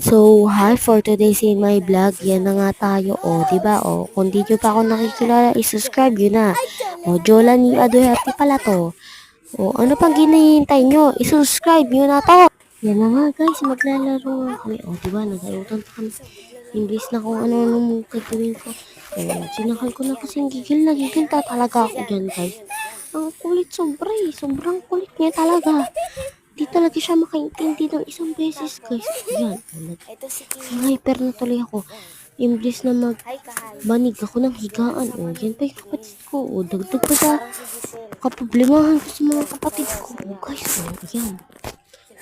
So, hi for today's in my vlog. Yan na nga tayo, o, oh, di ba? O, oh, kung di nyo pa ako nakikilala, i-subscribe yun na. O, oh, Jola ni Aduherte pala to. O, oh, ano pang ginahintay nyo? I-subscribe nyo na to. Yan na nga guys, maglalaro kami. O, oh, di ba? Nagalutan pa kami. English na kung ano-ano mong gagawin ko. Oh, sinakal ko na kasing gigil na gigil ta talaga ako dyan guys. Ang kulit sobra eh. Sobrang kulit niya talaga. Di talaga siya makaintindi ng isang beses, guys. Yan. Ito si Kim. Hyper na tuloy ako. Imblis na mag Hi, Kahal. banig ako ng higaan. O, yan pa yung kapatid ko. O, dagdag pa sa kaproblemahan ko sa mga kapatid ko. O, guys, o, yan.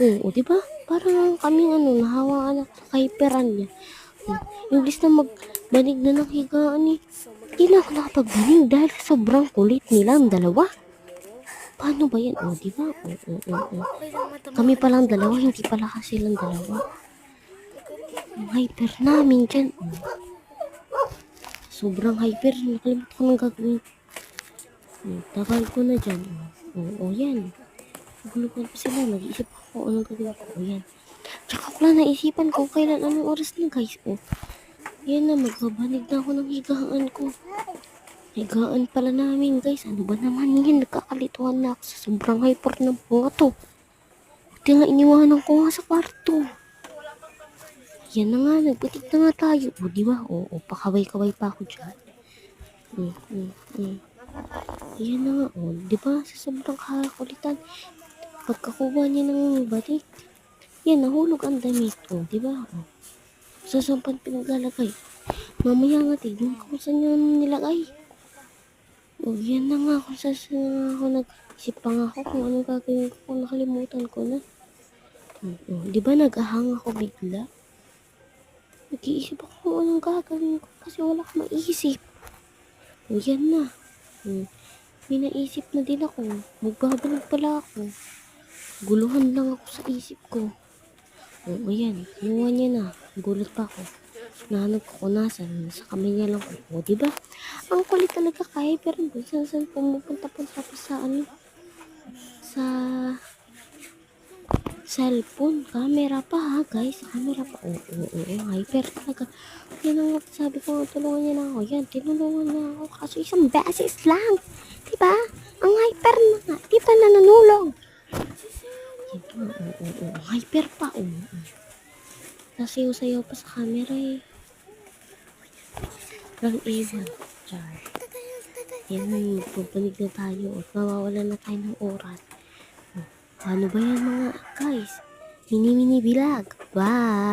O, o di ba? Parang kaming ano, nahawaan at hyperan niya. O, imblis na magbanig na ng higaan eh. Hindi na ako nakapagbanig dahil sobrang kulit nila ang dalawa. Paano ba yan? O, di ba? O, o, o, o. Kami palang dalawa, hindi pala kasi silang dalawa. Ang hyper namin dyan. Sobrang hyper. Nakalimutan ko ng gagawin. Hmm, Tagal ko na dyan. Oo, oh, yan. Gulukan pa sila. Nag-iisip ako anong gagawin ko. Oh, yan. Tsaka ko lang naisipan ko kailan anong oras na guys. Oh. Yan na, magbabanig na ako ng higaan ko. Higaan pala namin guys. Ano ba naman yan? Nagkakalituhan na ako sa sobrang hyper ng mga to. Buti nga iniwanan ko nga sa kwarto. Yan na nga, nagbatik na nga tayo. O, di ba? O, o pakaway-kaway pa ako dyan. Mm, mm, mm. Yan na nga, o. Di? Sa sobrang kakulitan. Pagkakuha niya ng batik, yan, nahulog ang damit. O, di ba? O. Sa sampan pinaglalagay. Mamaya nga, tignan ko kung saan niya nilagay. O, yan na nga, kung saan ako nag-isip pa nga ako kung anong gagawin ko kung nakalimutan ko na. Oo. Di ba nag-ahang ako bigla? Nag-iisip ako kung anong gagawin ko kasi wala akong maisip. O yan na. Hmm. May naisip na din ako. Magbabalag pala ako. Guluhan lang ako sa isip ko. O yan. Kinuha niya na. Gulat pa ako. Nahanap ko kung nasan. Sa kamay niya lang. O diba? Ang kulit talaga kaya pero kung saan pumupunta pa tapos sa ano sa cellphone, camera pa ha guys, camera pa, oo, oo, oo, hyper talaga, yan ang sabi ko, tulungan niya na ako, yan, tinulungan niya ako, kaso isang beses lang, diba, ang hyper na nga, di ba nananulong, yan, oo, oo, oo, oo, hyper pa, oo, oo, nasayaw-sayaw pa sa camera eh, lang ewan, char, yan, pupunig na tayo, at mawawalan na tayo ng oras, Ano ba yan mga guys? Mini-mini vlog. Bye!